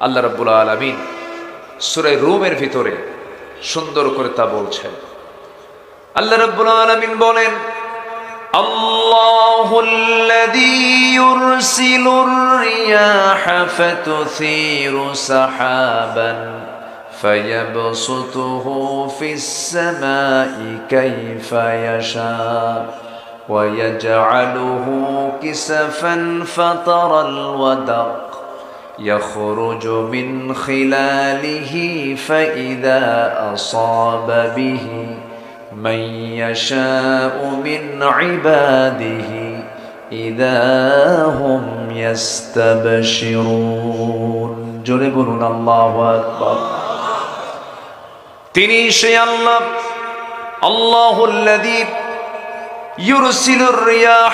আল্লাহ রব্বুল আলমিন সুরে রুমের ভিতরে সুন্দর করে তা বলছেন আল্লাহ রব্বুল আলমিন বলেন الله الذي يرسل الرياح فتثير سحابا فيبسطه في السماء كيف يشاء ويجعله كسفا فترى الودق يخرج من خلاله فإذا أصاب به من يشاء من عباده إذا هم يستبشرون জোরে বলুন আল্লাহু আকবার তিনি সে আল্লাহ আল্লাহুল্লাযী ইউরসিলুর রিয়াহ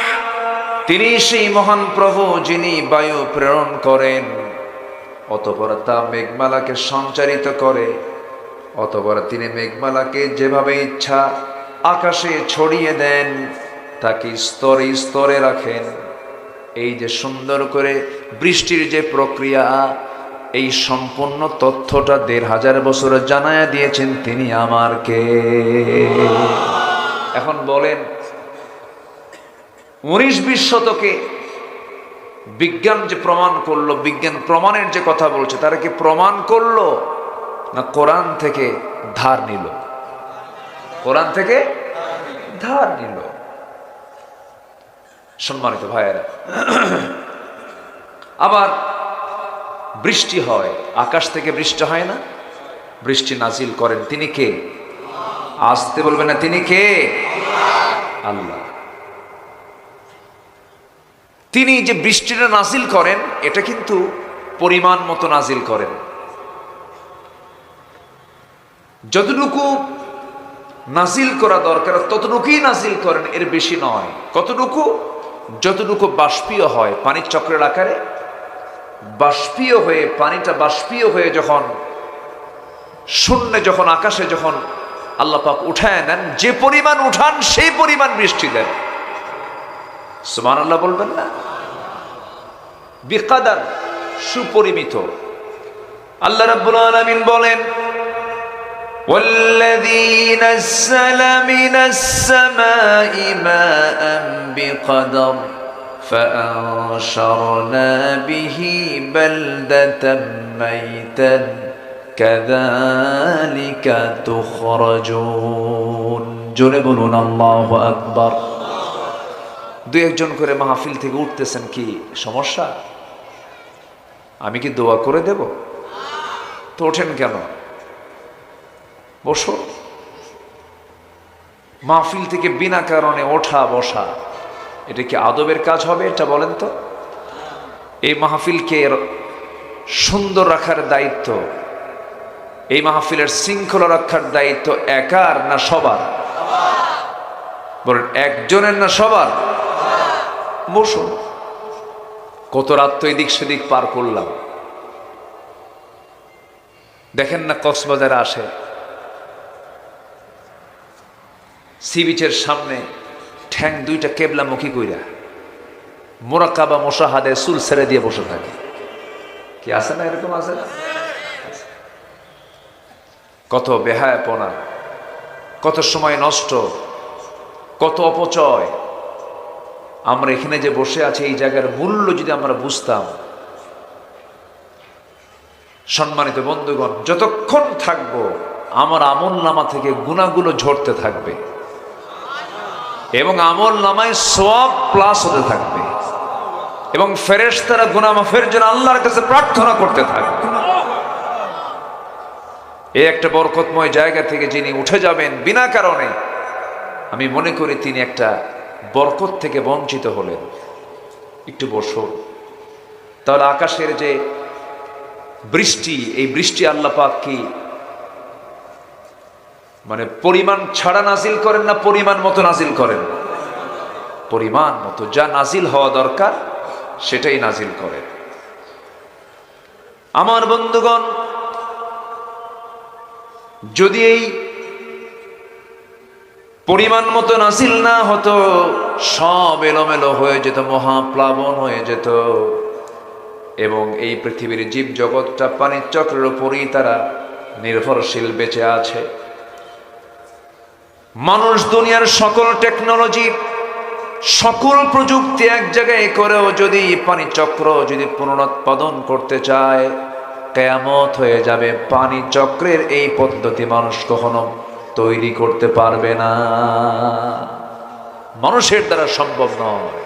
তিনি সেই মহান প্রভু যিনি বায়ু প্রেরণ করেন অতপর তা মেঘমালাকে সঞ্চারিত করে। অতপর তিনি মেঘমালাকে যেভাবে ইচ্ছা আকাশে ছড়িয়ে দেন, তাকে স্তরে স্তরে রাখেন। এই যে সুন্দর করে বৃষ্টির যে প্রক্রিয়া, এই সম্পূর্ণ তথ্যটা দেড় হাজার বছর জানায়া দিয়েছেন তিনি আমারকে। এখন বলেন, উনিশ বিশ শতকে বিজ্ঞান যে প্রমাণ করল, বিজ্ঞান প্রমাণের যে কথা বলছে, তারা কি প্রমাণ করল? না কোরআন থেকে ধার নিল? কোরআন থেকে ধার নিল? সম্মানিত ভাইয়েরা, আবার বৃষ্টি হয়, আকাশ থেকে বৃষ্টি হয় না? বৃষ্টি নাজিল করেন তিনি কে? আসতে বলবেন না, তিনি কে? আল্লাহ। তিনি যে বৃষ্টিটা নাজিল করেন, এটা কিন্তু পরিমাণ মতো নাজিল করেন। যতটুকু নাজিল করা দরকার, ততটুকুই নাজিল করেন, এর বেশি নয়। কতটুকু? যতটুকু বাষ্পীয় হয় পানির চক্রের আকারে, বাষ্পীয় হয়ে পানিটা বাষ্পীয় হয়ে যখন, শূন্যে যখন, আকাশে যখন আল্লাহ পাক উঠায় নেন, যে পরিমাণ উঠান, সেই পরিমাণ বৃষ্টি দেন। সুমান আল্লাহ বলবেন না বিকাদার সুপরিমিত আল্লাহ রাব্বুল আলামিন বলেন والذي نزل من السماء ماء بقدر فأنشرنا به بلدة ميتا كذلك تخرجون জোরে বলুন আল্লাহু দুই একজন করে মাহফিল থেকে উঠতেছেন কি সমস্যা? আমি কি দোয়া করে দেব? তো ওঠেন কেন? বসো। মাহফিল থেকে বিনা কারণে ওঠা, বসা, এটা কি আদবের কাজ হবে এটা বলেন তো? এই মাহফিলকে সুন্দর রাখার দায়িত্ব, এই মাহফিলের শৃঙ্খলা রক্ষার দায়িত্ব একার না সবার? বলেন, একজনের না সবার? বসুন। কত রাত তো এদিক সেদিক পার করলাম। দেখেন না কক্সবাজারে আসে। সি বিচের সামনে ঠ্যাং দুইটা কেবলামুখী কইরা মোরাক্কা মোরাকাবা মোশাহাদে চুল ছেড়ে দিয়ে বসে থাকে। কি আছে না এরকম আছে না? কত বেহায়াপনা, কত সময় নষ্ট, কত অপচয়। আমরা এখানে যে বসে আছি, এই জায়গার মূল্য যদি আমরা বুঝতাম, সম্মানিত বন্ধুগণ, যতক্ষণ থাকব, আমার আমল নামা থেকে গুণাগুলো ঝরতে থাকবে এবং আমল নামায় সব প্লাস হতে থাকবে এবং ফেরেশ তারা গুনামাফের জন্য আল্লাহর কাছে প্রার্থনা করতে থাকবে। এই একটা বরকতময় জায়গা থেকে যিনি উঠে যাবেন, বিনা কারণে, আমি মনে করি তিনি একটা বরকত থেকে বঞ্চিত হলেন একটু বসো। তাহলে আকাশের যে বৃষ্টি, এই বৃষ্টি আল্লাহ পাক কি মানে পরিমাণ ছাড়া নাজিল করেন না পরিমাণ মতো নাজিল করেন? পরিমাণ মতো, যা নাজিল হওয়া দরকার, সেটাই নাজিল করেন। আমার বন্ধুগণ, যদি এই পরিমাণ মতো নাসিল না হতো, সব এলোমেলো হয়ে যেত, মহাপ্লাবন হয়ে যেত। এবং এই পৃথিবীর জীব জগৎটা পানির চক্রের উপরেই তারা নির্ভরশীল বেঁচে আছে। মানুষ দুনিয়ার সকল টেকনোলজি, সকল প্রযুক্তি এক জায়গায় করেও যদি পানি চক্র যদি পুনরুৎপাদন করতে চায়, কেয়ামত হয়ে যাবে পানি চক্রের এই পদ্ধতি মানুষ কখনো তৈরি করতে পারবে না। মানুষের দ্বারা সম্ভব নয়।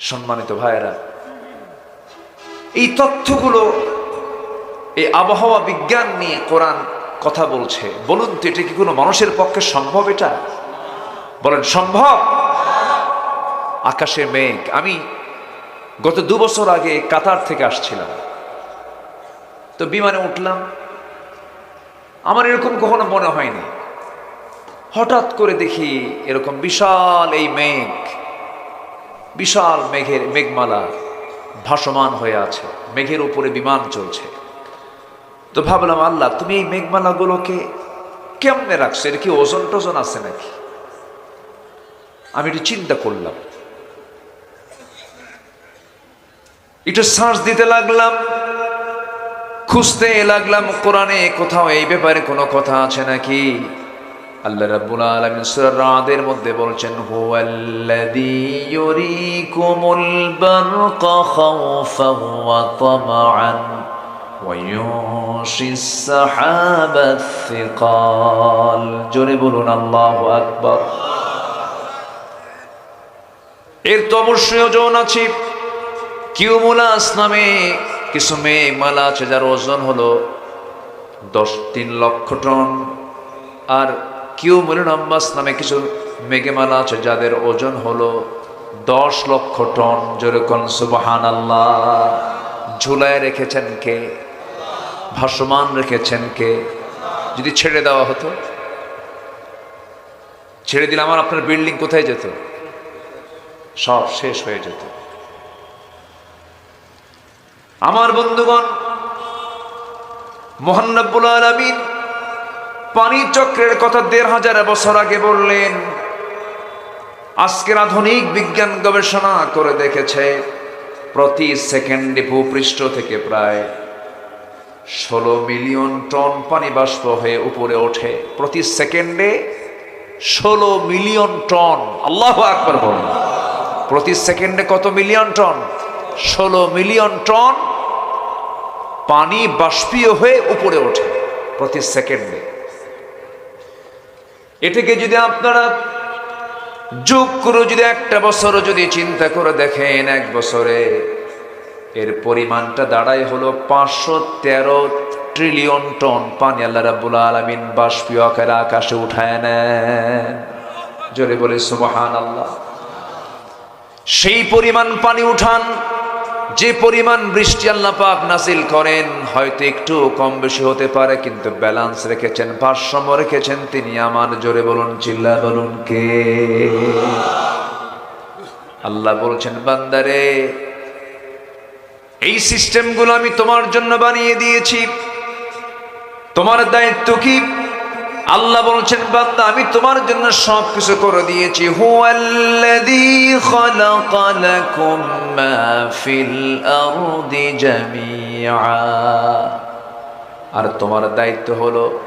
সম্মানিত ভাইয়েরা, এই তথ্যগুলো এই আবহাওয়া বিজ্ঞান নিয়ে কোরআন কথা বলছে। বলুন তো, এটা কি কোনো মানুষের পক্ষে সম্ভব এটা? বলেন, সম্ভব। আকাশে মেঘ। আমি গত দু বছর আগে কাতার থেকে আসছিলাম। তো বিমানে উঠলাম। আমার এরকম কখনো মনে হয়নি। হঠাৎ করে দেখি এরকম বিশাল এই মেঘ, বিশাল মেঘের মেঘমালা ভাসমান হয়ে আছে, মেঘের উপরে বিমান চলছে। তো ভাবলাম, আল্লাহ, তুমি এই মেঘমালাগুলোকে কেমনে রাখছো? এটা কি ওজন টোজন আছে নাকি? আমি একটু চিন্তা করলাম। একটু শ্বাস দিতে লাগলাম। খুঁজতে লাগলাম কোরআনে কোথাও এই ব্যাপারে কোনো কথা আছে নাকি আল্লাহ রাব্বুল আলামিন সূরা রাদের মধ্যে বলছেন হুয়াল্লাযী ইউরিকুমুল বারকা খাওফান ওয়া তামআন وينشي السحاب الثقال জোরে বলুন আল্লাহু আকবার এর তো অবশ্যই ওজন আছে কিউমুলাস নামে কিছু মেঘমালা আছে যার ওজন হলো দশ তিন লক্ষ টন। আর কিউমুলাম্বাস নামে কিছু মেঘমালা আছে যাদের ওজন হলো দশ লক্ষ টন। যেরকম সুবাহান আল্লাহ ঝুলায় রেখেছেন কে? ভাসমান রেখেছেন কে? যদি ছেড়ে দেওয়া হতো? ছেড়ে দিলে আমার আপনার বিল্ডিং কোথায় যেত? সব শেষ হয়ে যেত। আমার বন্ধুগণ মোহান্নবুল আলমিন পানি চক্রের কথা দেড় হাজার বছর আগে বললেন আজকের আধুনিক বিজ্ঞান গবেষণা করে দেখেছে, প্রতি সেকেন্ডে ভূপৃষ্ঠ থেকে প্রায় ষোলো মিলিয়ন টন পানি বাষ্প হয়ে উপরে ওঠে। প্রতি সেকেন্ডে ষোলো মিলিয়ন টন। আল্লাহ আকবর বলুন। প্রতি সেকেন্ডে কত মিলিয়ন টন? ষোলো মিলিয়ন টন পানি বাষ্পীয় হয়ে উপরে ওঠে প্রতি সেকেন্ডে। এটাকে যদি আপনারা যোগ করে যদি একটা বছরও যদি চিন্তা করে দেখেন এক বছরে, এর পরিমাণটা দাঁড়ায় হলো পাঁচশো তেরো ট্রিলিয়ন টন। পানি আল্লাহ রাবুল আলমিন বাষ্পীয় আকারে আকাশে উঠায় নেন। জোরে বলে সুবাহান আল্লাহ সেই পরিমাণ পানি উঠান যে পরিমাণ বৃষ্টি আল্লাহ পাক নাসিল করেন, হয়তো একটু কম বেশি হতে পারে, কিন্তু ব্যালেন্স রেখেছেন, ভারসাম্য রেখেছেন তিনি। আমার জোরে বলুন, চিল্লা বলুন, কে? আল্লাহ বলছেন, বান্দারে, এই সিস্টেমগুলো আমি তোমার জন্য বানিয়ে দিয়েছি। তোমার দায়িত্ব কি? আল্লাহ বলছেন, বান্দা, আমি তোমার জন্য সব কিছু করে দিয়েছি। আর তোমার দায়িত্ব হলো,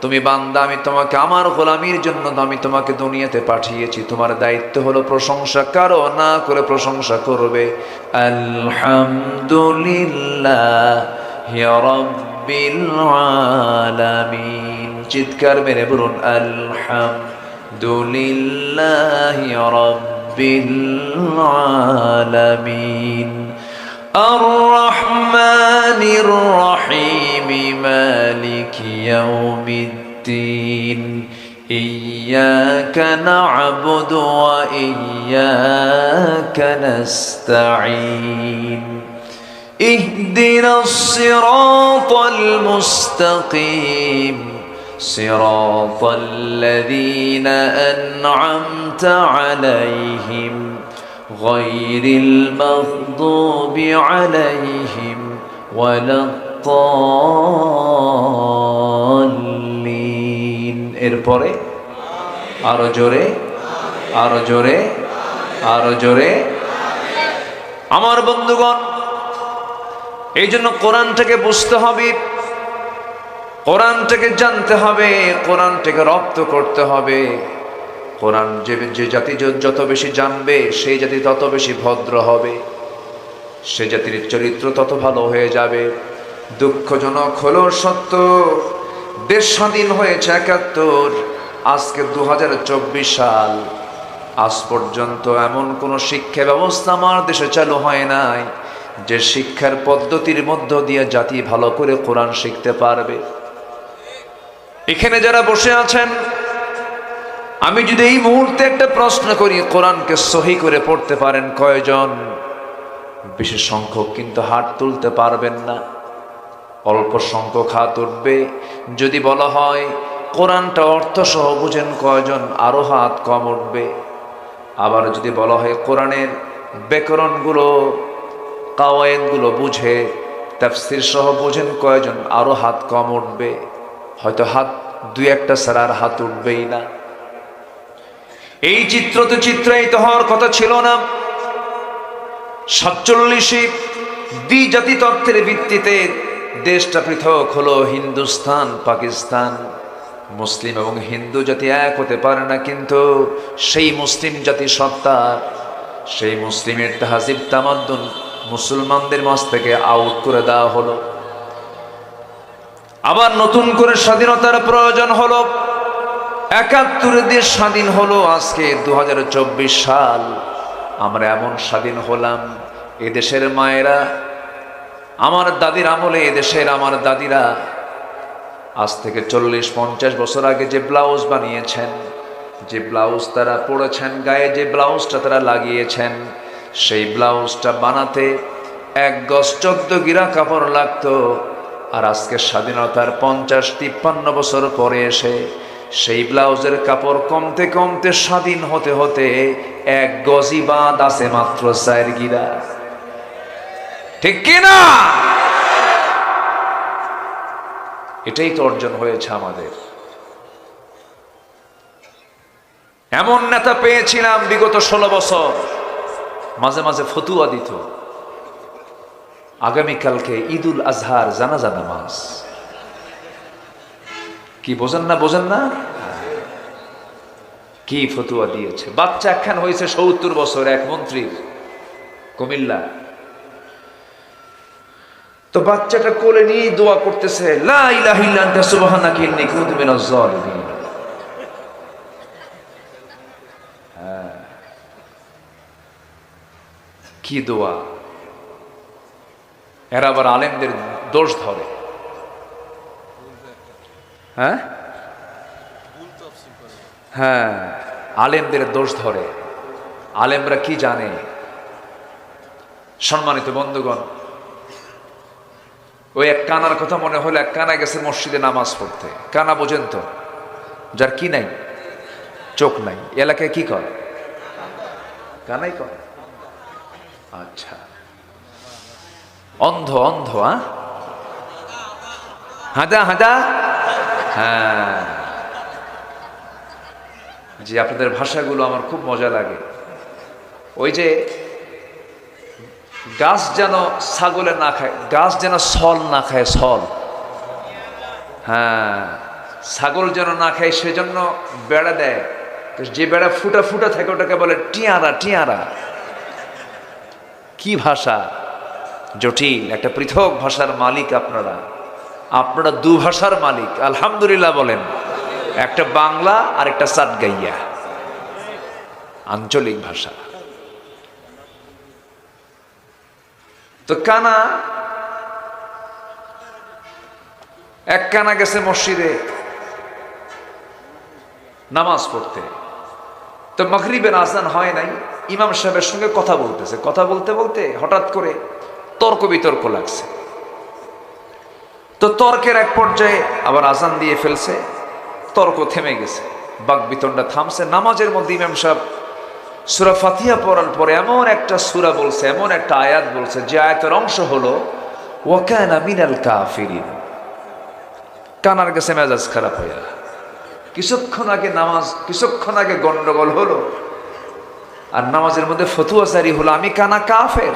তুমি বান্দা, আমি তোমাকে, আমার গোলামির জন্য আমি তোমাকে দুনিয়াতে পাঠিয়েছি। তোমার দায়িত্ব হলো প্রশংসা কারও, না করে প্রশংসা করবে। আলহামদুলিল্লাহ রব্বিল আলামিন চিৎকার মেরে বলুন আলহামদুলিল্লাহ রব্বিল আলামিন الرحمن الرحيم مالك يوم الدين إياك نعبد وإياك نستعين اهدنا الصراط المستقيم صراط الذين أنعمت عليهم غير المغضوب عليهم ولا الضالين এরপরে আরো জোরে আরো জোরে আরো জোরে আমার বন্ধুগণ এই জন্য কোরআনটাকে বুঝতে হবে কোরআনটাকে জানতে হবে কোরআনটাকে রপ্ত করতে হবে। কোরআন যে যে জাতি যত বেশি জানবে, সেই জাতি তত বেশি ভদ্র হবে। সে জাতির চরিত্র তত ভালো হয়ে যাবে। দুঃখজনক হলো সত্য, দেশ স্বাধীন হয়েছে একাত্তর, আজকে দু হাজার চব্বিশ সাল। আজ পর্যন্ত এমন কোনো শিক্ষা ব্যবস্থা আমার দেশে চালু হয় নাই। যে শিক্ষার পদ্ধতির মধ্য দিয়ে জাতি ভালো করে কোরআন শিখতে পারবে। এখানে যারা বসে আছেন, আমি যদি এই মুহূর্তে একটা প্রশ্ন করি, কোরআনকে সহি করে পড়তে পারেন কয়জন? বিশেষ সংখ্যক কিন্তু হাত তুলতে পারবেন না। অল্প সংখ্যক হাত উঠবে। যদি বলা হয়, কোরআনটা অর্থ সহ বুঝেন কয়জন, আরও হাত কম উঠবে। আবার যদি বলা হয়, কোরআনের ব্যাকরণগুলো কাওয়ায়েদগুলো বুঝে, তাফসির সহ বুঝেন কয়জন, আরও হাত কম উঠবে। হয়তো হাত, দুই একটা আর হাত উঠবেই না। এই চিত্র তো চিত্রায়িত হওয়ার কথা ছিল না। সাতচল্লিশে দ্বিজাতি তত্ত্বের ভিত্তিতে দেশটা পৃথক হলো হিন্দুস্তান, পাকিস্তান। মুসলিম এবং হিন্দু জাতি এক হতে পারে না, কিন্তু সেই মুসলিম জাতি সত্তা সেই মুসলিমের তাহাজিব তামাদ্দুন মুসলমানদের মাঝ থেকে আউট করে দেওয়া হলো। আবার নতুন করে স্বাধীনতার প্রয়োজন হলো। একাত্তরের দেশ স্বাধীন হলো আজকে দু হাজার চব্বিশ সাল। আমরা এমন স্বাধীন হলাম, এদেশের মায়েরা, আমার দাদির আমলে এদেশের আমার দাদিরা, আজ থেকে চল্লিশ পঞ্চাশ বছর আগে যে ব্লাউজ বানিয়েছেন, যে ব্লাউজ তারা পরেছেন গায়ে যে ব্লাউজটা তারা লাগিয়েছেন সেই ব্লাউজটা বানাতে এক গজ চোদ্দ গিরা কাপড় লাগতো। আর আজকে স্বাধীনতার পঞ্চাশ তিপ্পান্ন বছর পরে এসে সেই ব্লাউজের কাপড় কমতে কমতে স্বাধীন হতে হতে এক গজি বাঁধ আছে মাত্র চায়ের গিরা। ঠিক কিনা এটাই তো অর্জন হয়েছে আমাদের। এমন নেতা পেয়েছিলাম বিগত ষোলো বছর। মাঝে মাঝে ফতুয়া দিত। আগামীকালকে ঈদুল আজহার জানাজা নামাজ। কি বোঝেন না বোঝেন না? কি ফতুয়া দিয়েছে? বাচ্চা একখান হয়েছে সত্তর বছর, এক মন্ত্রীর কুমিল্লা। তো বাচ্চাটা কোলে নিয়ে দোয়া করতেছে, লা ইলাহা ইল্লা আনতা সুবহানাকা, ইন্নী কুনতু মিনাজ জালিমিন কি দোয়া? এরা আবার আলেমদের দোষ ধরে। হ্যাঁ? হ্যাঁ আলেমদের দোষ ধরে। আলেমরা কি জানে? সম্মানিত বন্ধুগণ, ওই এক কানার কথা মনে হলো এক কানা গেছে মসজিদে নামাজ পড়তে। কানা বোঝেন তো, যার কি নাই? চোখ নাই। এলাকায় কি কর কানাই কর আচ্ছা। অন্ধ অন্ধ হ্যাঁ হাঁদা হাঁদা? হ্যাঁ। জি, আপনাদের ভাষাগুলো আমার খুব মজা লাগে। ওই যে গাছ যেন ছাগলে না খায়, গাছ যেন সল না খায়, সল। হ্যাঁ ছাগল যেন না খায়, সেজন্য বেড়া দেয়। যে বেড়া ফুটা ফুটা থাকে, ওটাকে বলে টিয়ারা টিয়ারা। কি ভাষা? জটিল, একটা পৃথক ভাষার মালিক আপনারা। আপনারা দু ভাষার মালিক, আলহামদুলিল্লাহ বলেন। একটা বাংলা আর একটা সাতগাইয়া। আঞ্চলিক ভাষা। তো কানা, এক কানা গেছে মসজিদে। নামাজ পড়তে। তো মগরিবের আসান হয় নাই? ইমাম সাহেবের সঙ্গে কথা বলতেছে। কথা বলতে বলতে হঠাৎ করে তর্ক বিতর্ক লাগছে। তো তর্কের এক পর্যায়ে আবার আজান দিয়ে ফেলছে, তর্ক থেমে গেছে বাক বিতণ্ডা থামছে। নামাজের মধ্যে ইমাম সাহেব সুরা ফাতিহা পড়ার পরে এমন একটা সুরা বলছে, এমন একটা আয়াত বলছে, যে আয়াতের অংশ হলো, ওয়াকানা মিনাল কাফিরিন। কানার গেছে মেজাজ খারাপ হইয়া কিছুক্ষণ আগে নামাজ, কিছুক্ষণ আগে গন্ডগোল হলো। আর নামাজের মধ্যে ফতুয়া সারি হলো, আমি কানা কাফের।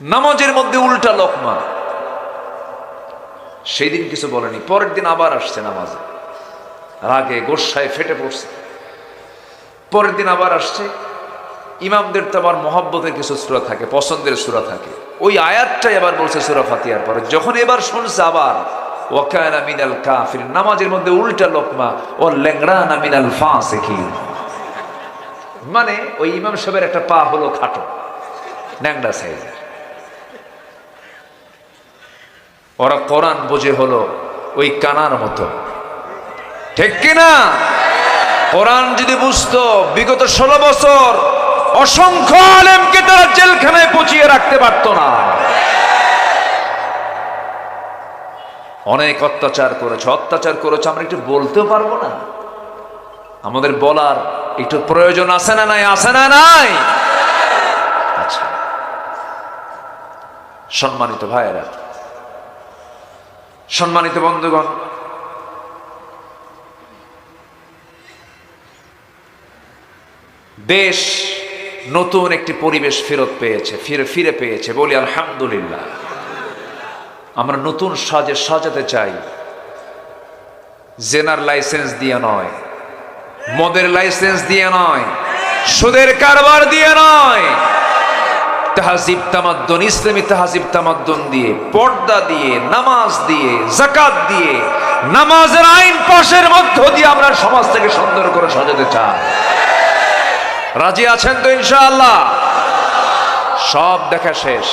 নামাজের মধ্যে উল্টা লকমা। সেই দিন কিছু বলেনি, পরের দিন আবার আসছে নামাজে। রাগে, গোসায় ফেটে পড়ছে। পরের দিন আবার আসছে। ইমামদের তো আবার মহব্বতের কিছু সুরা থাকে, পছন্দের সুরা থাকে। ওই আয়াতটাই আবার বলছে সুরা ফাতিয়ার পরে। যখন এবার শুনছে আবার ওয়াকানা মিনাল কাফির, নামাজের মধ্যে উল্টা লোকমা, ও মিনাল মানে ওই ইমাম সাহেবের একটা পা হলো খাটো সাইজের। ওরা কোরআন বোঝে হলো ওই কানার মতো। ঠিক কিনা? কোরআন যদি বুঝতো, বিগত ষোলো বছর অসংখ্য আলেমকে তারা জেলখানায় পচিয়ে রাখতে পারতো না। অনেক অত্যাচার করেছ, অত্যাচার করেছে, আমরা একটু বলতেও পারব না। আমাদের বলার একটু প্রয়োজন আছে না নাই? আছে না নাই? আচ্ছা। সম্মানিত ভাইয়েরা, সম্মানিত বন্ধুগণ, দেশ নতুন একটি পরিবেশ ফেরত পেয়েছে, ফিরে ফিরে পেয়েছে, বলি আলহামদুলিল্লাহ। আমরা নতুন সাজে সাজাতে চাই। জেনার লাইসেন্স দিয়ে নয়, মদের লাইসেন্স দিয়ে নয়, সুদের কারবার দিয়ে নয়। তাহাজিব তামাদ্দন, ইসলামী তাহাজিব তামাদ্দন দিয়ে, পর্দা দিয়ে, নামাজ দিয়ে জাকাত দিয়ে, নামাজের আইন পাশের মধ্য দিয়ে আমরা সমাজ থেকে সুন্দর করে সাজাতে চাই। রাজি আছেন তো ইনশাআল্লাহ? সব দেখা শেষ।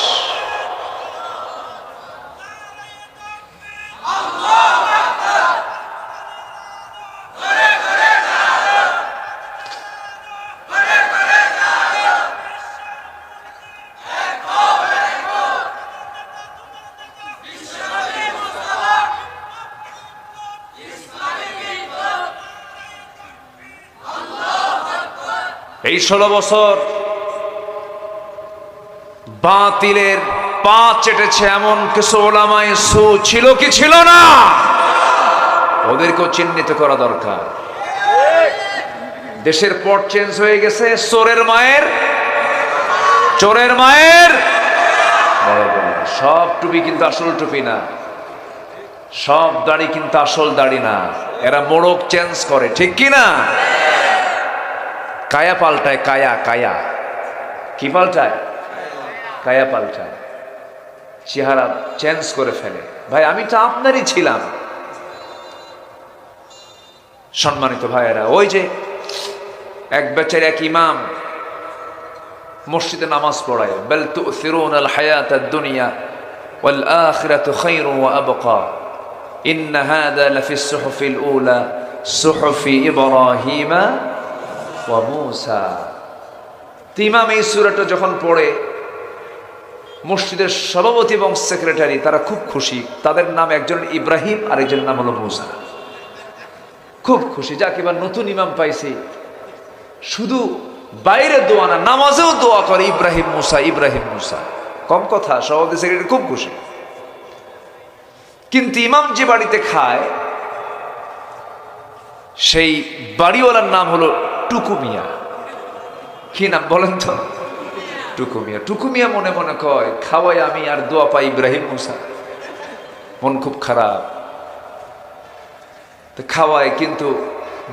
ষোলো বছর। বাতিলের পা চেটেছে এমন কিছু ওলামায় সু ছিল কি ছিল না? ওদেরকেও চিহ্নিত করা দরকার। দেশের পট চেঞ্জ হয়ে গেছে, চোরের মায়ের। চোরের মায়ের। সব টুপি কিন্তু আসল টুপি না। সব দাড়ি কিন্তু আসল দাড়ি না। এরা মোড়ক চেঞ্জ করে, ঠিক কি না? কায়া পাল্টায় কায়া কায়া। কি পাল্টায়? কায়া পাল্টায়। চেহারা চেঞ্জ করে ফেলে। ভাই, আমি তো আপনারই ছিলাম। সম্মানিত ভাইয়েরা, ওই যে এক বেচার এক ইমাম মসজিদে নামাজ পড়ায়, বেল তু ফিরুন আল হায়াত দুনিয়া ওয়াল আখিরাতু খায়রু ওয়া আবকা। ইন্ন হাদা লাফি সুহুফিল উলা, সুহুফি ইব্রাহিমা মূসা তো ইমাম এই সূরাটা যখন পড়ে, মসজিদের সভাপতি এবং সেক্রেটারি, তারা খুব খুশি। তাদের নাম একজন ইব্রাহিম আর একজনের নাম হলো মূসা। খুব খুশি, যাক এবার নতুন ইমাম পাইছি। শুধু বাইরে দোয়া না, নামাজেও দোয়া করে ইব্রাহিম মুসা ইব্রাহিম মুসা। কম কথা, সভাপতি, সেক্রেটারি, খুব খুশি। কিন্তু ইমাম যে বাড়িতে খায়, সেই বাড়িওয়ালার নাম হলো টুকুমিয়া কি নাম বলেন তো? টুকুমিয়া টুকুমিয়া মনে মনে কয়, খাওয়াই আমি আর দোয়া পাই ইব্রাহিম মুসা। মন খুব খারাপ। খাওয়ায় কিন্তু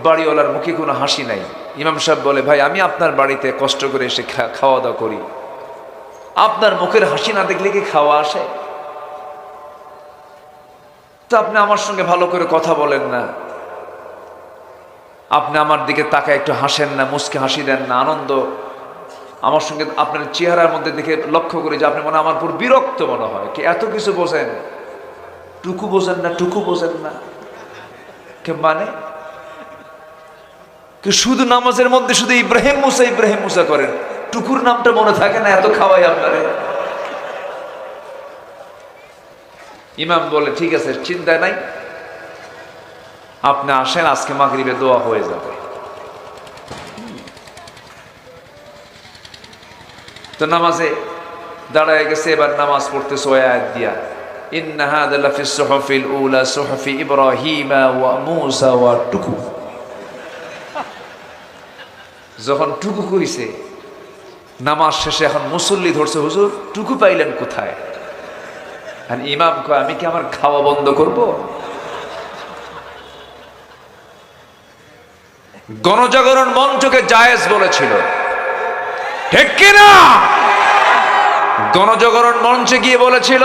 বাড়িওয়ালার মুখে কোনো হাসি নাই। ইমাম সাহেব বলে, ভাই, আমি আপনার বাড়িতে কষ্ট করে এসে খাওয়া দাওয়া করি। আপনার মুখের হাসি না দেখলে কি খাওয়া আসে? তো আপনি আমার সঙ্গে ভালো করে কথা বলেন না। আপনি আমার দিকে তাকায় একটু হাসেন না মুসকে হাসি দেন না, আনন্দ। আমার সঙ্গে আপনার চেহারার মধ্যে দেখে লক্ষ্য করি যে আপনি মনে আমার পুর বিরক্ত মনে হয়। কি এত কিছু বোঝেন? টুকু বোঝেন না, টুকু বোঝেন না। কে মানে? কি শুধু নামাজের মধ্যে শুধু ইব্রাহিম মুসা ইব্রাহিম মুসা করেন। টুকুর নামটা মনে থাকে না, এত খাওয়াই আপনারে। ইমাম বলে, ঠিক আছে চিন্তা নাই। আপনি আসেন, আজকে মাগরিবে দোয়া হয়ে যাবে। তো নামাজে দাঁড়ায় গেছে, এবার নামাজ পড়তে সোয়াত দিয়া। যখন টুকু কইছে, নামাজ শেষে এখন মুসল্লি ধরছে, হুজুর, টুকু পাইলেন কোথায়? ইমাম কয়, আমি কি আমার খাওয়া বন্ধ করব? গণজাগরণ মঞ্চকে জায়েজ বলেছিল। ঠিক কিনা? গণজাগরণ মঞ্চে গিয়ে বলেছিল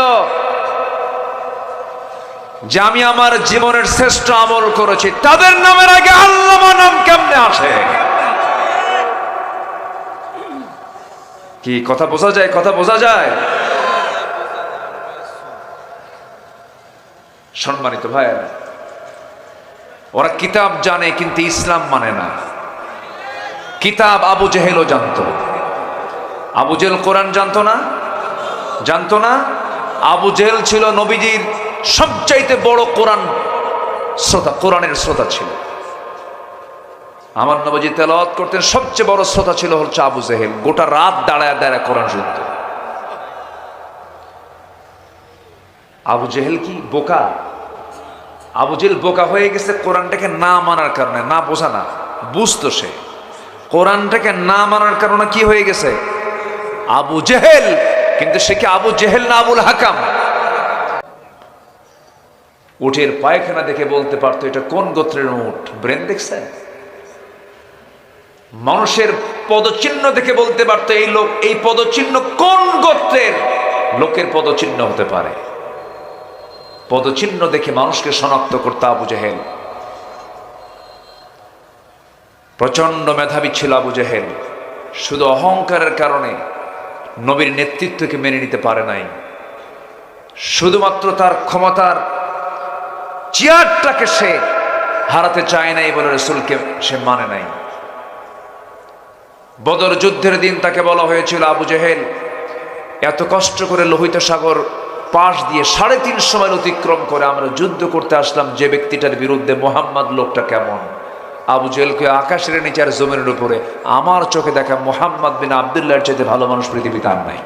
যে, আমি আমার জীবনের শ্রেষ্ঠ আমল করেছি। তাদের নামের আগে আল্লামা নাম কেমনে আসে? কি, কথা বোঝা যায়? কথা বোঝা যায়? সম্মানিত ভাইয়েরা ওরা কিতাব জানে, কিন্তু ইসলাম মানে না। কিতাব আবু জেহেলও জানতো। আবু জেহেল কোরআন জানত না? জানত না? আবু জেহেল ছিল নবীজির সবচাইতে বড় কোরআন শ্রোতা, কোরআনের শ্রোতা ছিল। আমার নবজি তেলাওয়াত করতেন, সবচেয়ে বড় শ্রোতা ছিল হচ্ছে আবু জেহেল। গোটা রাত দাঁড়ায় দাঁড়ায় কোরআন শুনত। আবু জেহেল কি? বোকা? আবু জেহেল বোকা হয়ে গেছে, কোরআনটাকে না মানার কারণে, না বোঝা না, বুঝতো সে। কোরআনটাকে না মানার কারণে কি হয়ে গেছে? আবু জেহেল, কিন্তু সে কি আবু জেহেল না আবুল হাকাম? উঠের পায়খানা দেখে বলতে পারতো, এটা কোন গোত্রের উঠ ব্রেন দেখছেন মানুষের পদচিহ্ন দেখে বলতে পারতো, এই লোক, এই পদচিহ্ন কোন গোত্রের? লোকের পদচিহ্ন হতে পারে। পদচিহ্ন দেখে মানুষকে শনাক্ত করতে আবু জেহেল। প্রচণ্ড মেধাবী ছিল আবু জেহেল। শুধু অহংকারের কারণে নবীর নেতৃত্বকে মেনে নিতে পারে নাই। শুধুমাত্র তার ক্ষমতার চেয়ারটাকে সে হারাতে চায় নাই বলে রসুলকে সে মানে নাই। বদর যুদ্ধের দিন তাকে বলা হয়েছিল, আবু জেহেল, এত কষ্ট করে লোহিত সাগর পাশ দিয়ে সাড়ে তিনশো মাইল অতিক্রম করে আমরা যুদ্ধ করতে আসলাম যে ব্যক্তিটার বিরুদ্ধে মোহাম্মদ লোকটা কেমন? আবু জেলকে আকাশের নিচে আর জমিনের উপরে। আমার চোখে দেখা মোহাম্মদ বিন আবদুল্লাহর চাইতে ভালো মানুষ পৃথিবীতে আর নাই।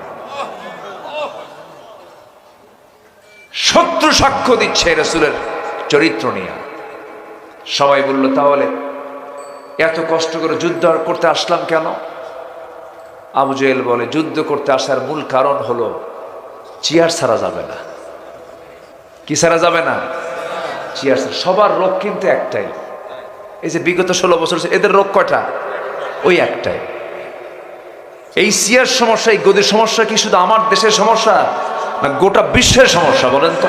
শত্রু সাক্ষ্য দিচ্ছে রসুলের চরিত্র নিয়ে। সবাই বলল, তাহলে এত কষ্ট করে যুদ্ধ করতে আসলাম কেন? আবু জেল বলে, যুদ্ধ করতে আসার মূল কারণ হলো চেয়ার ছাড়া যাবে না। কি ছাড়া যাবে না? চেয়ার সবার রোগ কিন্তু একটাই। এই যে বিগত ষোলো বছর এদের রোগ কয়টা? ওই একটাই। এই চেয়ার সমস্যা, এই গদির সমস্যা কি শুধু আমার দেশের সমস্যা, না গোটা বিশ্বের সমস্যা বলেন তো?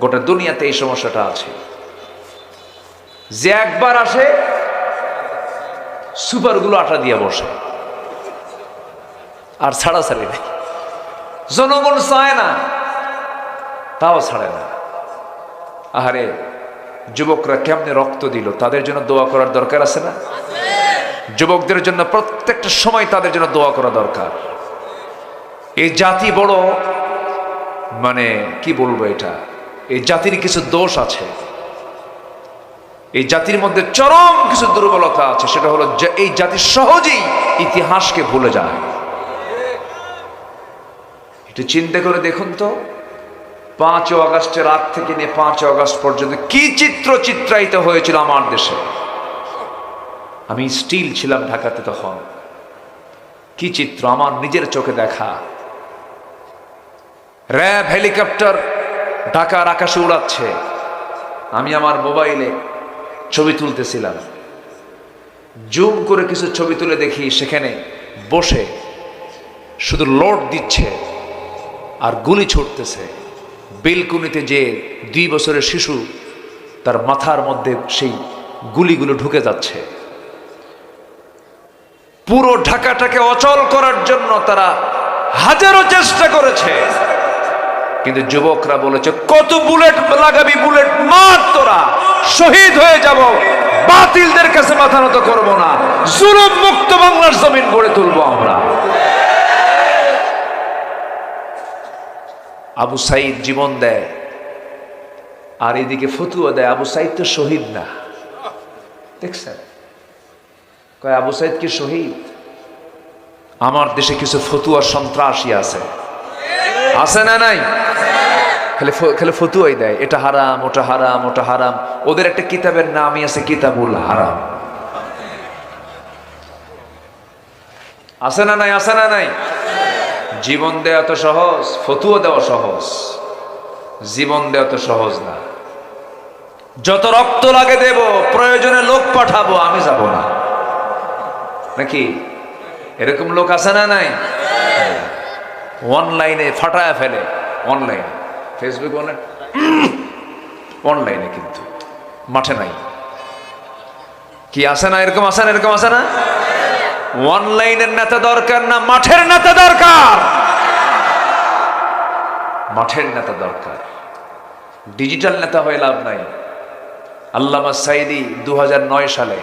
গোটা দুনিয়াতে এই সমস্যাটা আছে। যে একবার আসে, সুপারগুলো আটা দিয়ে বসে। আর ছাড়া ছাড়ি নেই জনগণ চায় না, তাও ছাড়ে না। আহারে, যুবকরা কেমনে রক্ত দিল? তাদের জন্য দোয়া করার দরকার আছে না? যুবকদের জন্য প্রত্যেকটা সময় তাদের জন্য দোয়া করা দরকার। এই জাতি বড় মানে কি বলব এটা? এই জাতির কিছু দোষ আছে। এই জাতির মধ্যে চরম কিছু দুর্বলতা আছে, সেটা হলো এই জাতি সহজেই ইতিহাসকে ভুলে যায়। একটু চিন্তা করে দেখুন তো, পাঁচ আগস্টের রাত থেকে নিয়ে পাঁচ আগস্ট পর্যন্ত কি চিত্র চিত্রায়িত হয়েছিল আমার দেশে? আমি স্টিল ছিলাম ঢাকাতে তখন। কি চিত্র আমার নিজের চোখে দেখা? র্যাব হেলিকপ্টার ঢাকার আকাশে উড়াচ্ছে। আমি আমার মোবাইলে ছবি তুলতেছিলাম। জুম করে কিছু ছবি তুলে দেখি সেখানে বসে শুধু লোড দিচ্ছে। আর গুলি ছুটতেছে। বেলকুনিতে যে দুই বছরের শিশু, তার মাথার মধ্যে সেই গুলিগুলো ঢুকে যাচ্ছে। পুরো ঢাকাটাকে অচল করার জন্য তারা হাজারো চেষ্টা করেছে। কিন্তু যুবকরা বলেছে, কত বুলেট লাগাবি বুলেট, মার তোরা। শহীদ হয়ে যাব। বাতিলদের কাছে মাথা নত করব না। জুলুম মুক্ত বাংলার জমিন গড়ে তুলবো আমরা। আবু সাইদ জীবন দেয়, আর এদিকে ফতুয়া দেয়, আবু সাইদ তো শহীদ না। দেখছেন? কয়, আবু সাইদ কি শহীদ? আমার দেশে কিছু ফতুয়া সন্ত্রাসী আছে। আছে না নাই? খালি খালি ফতুয়াই দেয়, এটা হারাম, ওটা হারাম ওটা হারাম। ওদের একটা কিতাবের নামই আছে, কিতাবুল হারাম। আছে না নাই? আছে না নাই? জীবন দেওয়া তো সহজ, ফতুয়া দেওয়া সহজ। জীবন দেওয়া তো সহজ না। যত রক্ত লাগে দেব, প্রয়োজনে লোক পাঠাবো, আমি যাব না। নাকি? এরকম লোক আছে না নাই? অনলাইনে ফাটায় ফেলে, অনলাইনে। ফেসবুক অনলাইনে কিন্তু। মাঠে নাই। কি আসে না এরকম আসে না, এরকম আসে না? অনলাইনের নেতা দরকার না, মাঠের নেতা দরকার? মাঠের নেতা দরকার। ডিজিটাল নেতা হয়ে লাভ নাই। আল্লামা সাইদি দু সালে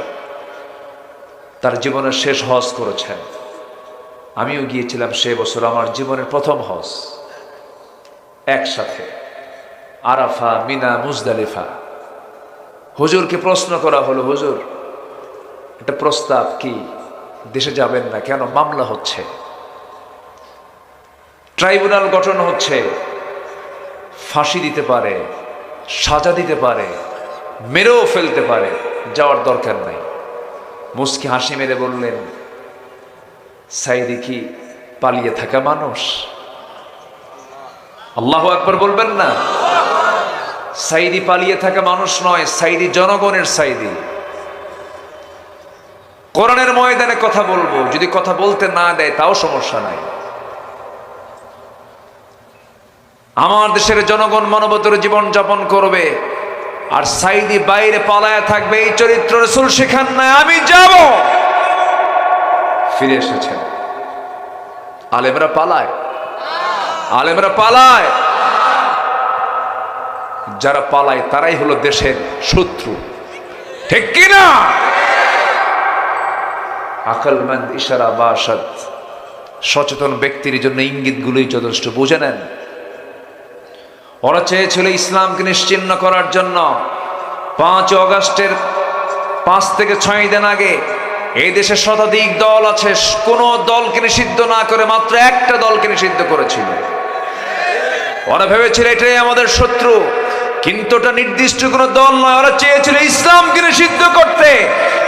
তার জীবনের শেষ হজ করেছেন। আমিও গিয়েছিলাম সে বছর, আমার জীবনের প্রথম হজ। একসাথে আরাফা, মিনা, মুজদালিফা। হুজুরকে প্রশ্ন করা হলো, হুজুর, একটা প্রস্তাব কি? দেশে যাবেন না, কেন? মামলা হচ্ছে। ট্রাইব্যুনাল গঠন হচ্ছে। ফাঁসি দিতে পারে, সাজা দিতে পারে, মেরেও ফেলতে পারে, যাওয়ার দরকার নাই। মুসকি হাসি মেরে বললেন, সাইদি কি পালিয়ে থাকা মানুষ? আল্লাহ একবার বলবেন না। সাইদি পালিয়ে থাকা মানুষ নয়, সাইদি জনগণের সাইদি। কোরআনের ময়দানে কথা বলব। যদি কথা বলতে না দেয়, তাও সমস্যা নাই। আমার দেশের জনগণ মানবতর জীবন যাপন করবে, আর সাইদি বাইরে পালায় থাকবে, এই চরিত্র রসুল শেখান নাই, আমি যাব। ফিরে এসেছেন। আলেমরা পালায়। আলেমরা পালায়। যারা পালায়, তারাই হলো দেশের শত্রু। ঠিক কিনা? আকলমন্দ ইশারা বাসাদ সচেতন ব্যক্তির জন্য ইঙ্গিতগুলোই যথেষ্ট। বুঝে নেন। ওরা চেয়েছিল ইসলামকে নিশ্চিন্ন করার জন্য। পাঁচ অগাস্টের পাঁচ থেকে ছয় দিন আগে এই দেশে শতাধিক দল আছে। কোন দলকে নিষিদ্ধ না করে মাত্র একটা দলকে নিষিদ্ধ করেছিল। ওরা ভেবেছিল এটাই আমাদের শত্রু। কিন্তু ওটা নির্দিষ্ট কোন দল নয়। ওরা চেয়েছিল ইসলামকে নিষিদ্ধ করতে।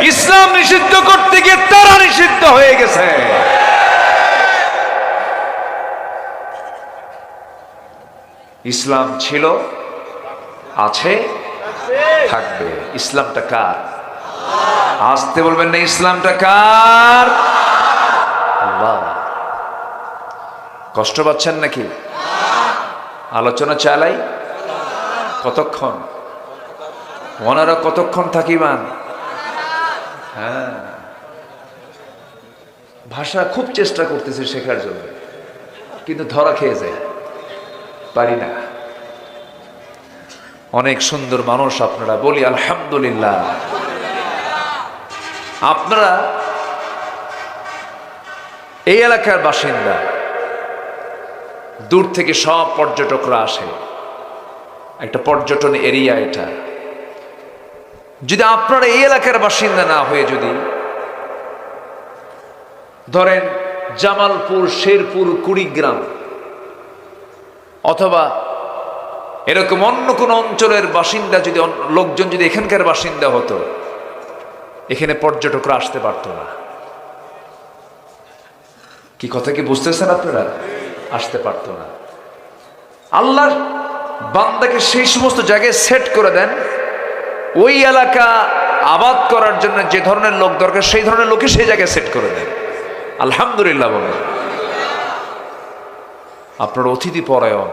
ইসলাম নিষিদ্ধ করতে গিয়ে তারা নিষিদ্ধ হয়ে গেছে। ইসলাম ছিল, আছে, থাকবে। ইসলামটা কার? আসতে বলবেন না, ইসলামটা কার? কষ্ট পাচ্ছেন নাকি? আলোচনা চালাই? কতক্ষণ? ওনারা কতক্ষণ থাকিবান? হ্যাঁ। ভাষা খুব চেষ্টা করতেছে শেখার জন্য। কিন্তু ধরা খেয়ে যায়। পারি না। অনেক সুন্দর মানুষ আপনারা বলি, আলহামদুলিল্লাহ। আপনারা এই এলাকার বাসিন্দা। দূর থেকে সব পর্যটকরা আসে। একটা পর্যটন এরিয়া এটা। যদি আপনারা এই এলাকার বাসিন্দা না হয়ে যদি ধরেন জামালপুর, শেরপুর, কুড়িগ্রাম অথবা এরকম অন্য কোনো অঞ্চলের বাসিন্দা যদি লোকজন যদি এখানকার বাসিন্দা হতো, এখানে পর্যটকরা আসতে পারতো না। কি কথা কি বুঝতেছেন আপনারা? আসতে পারতো না। আল্লাহ বান্দাকে সেই সমস্ত জায়গায় সেট করে দেন। ওই এলাকা আবাদ করার জন্য যে ধরনের লোক দরকার, সেই ধরনের লোকই সেই জায়গায় সেট করে দেন আলহামদুলিল্লাহ বলেন আপনার অতিথি পরায়ণ,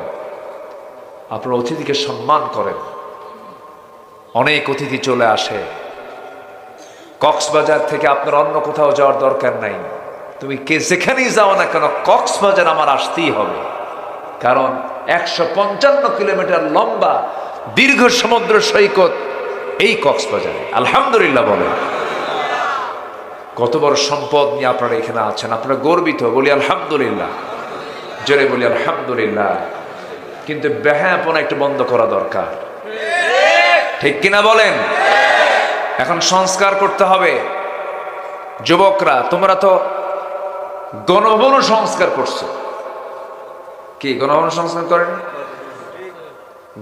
আপনার অতিথিকে সম্মান করেন। অনেক অতিথি চলে আসে। কক্সবাজার থেকে আপনার অন্য কোথাও যাওয়ার দরকার নাই। তুমি কে যেখানেই যাও না কেন, কক্সবাজার আমার আসতেই হবে। কারণ একশো পঞ্চান্ন কিলোমিটার লম্বা দীর্ঘ সমুদ্র সৈকত এই কক্সবাজারে। আলহামদুলিল্লাহ বলেন। কত বড় সম্পদ নিয়ে আপনারা এখানে আছেন। আপনারা গর্বিত, বলি আলহামদুলিল্লাহ। জোরে বলি আলহামদুলিল্লাহ। কিন্তু ব্যাহাপনা একটু বন্ধ করা দরকার। ঠিক কিনা বলেন? এখন সংস্কার করতে হবে। যুবকরা, তোমরা তো গণভবন সংস্কার করছ। কি সংস্কার করেন?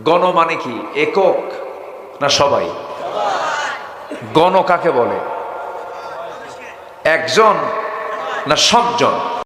গণ মানে কি? একক না সবাই? গণ কাকে বলে? একজন না সবজন?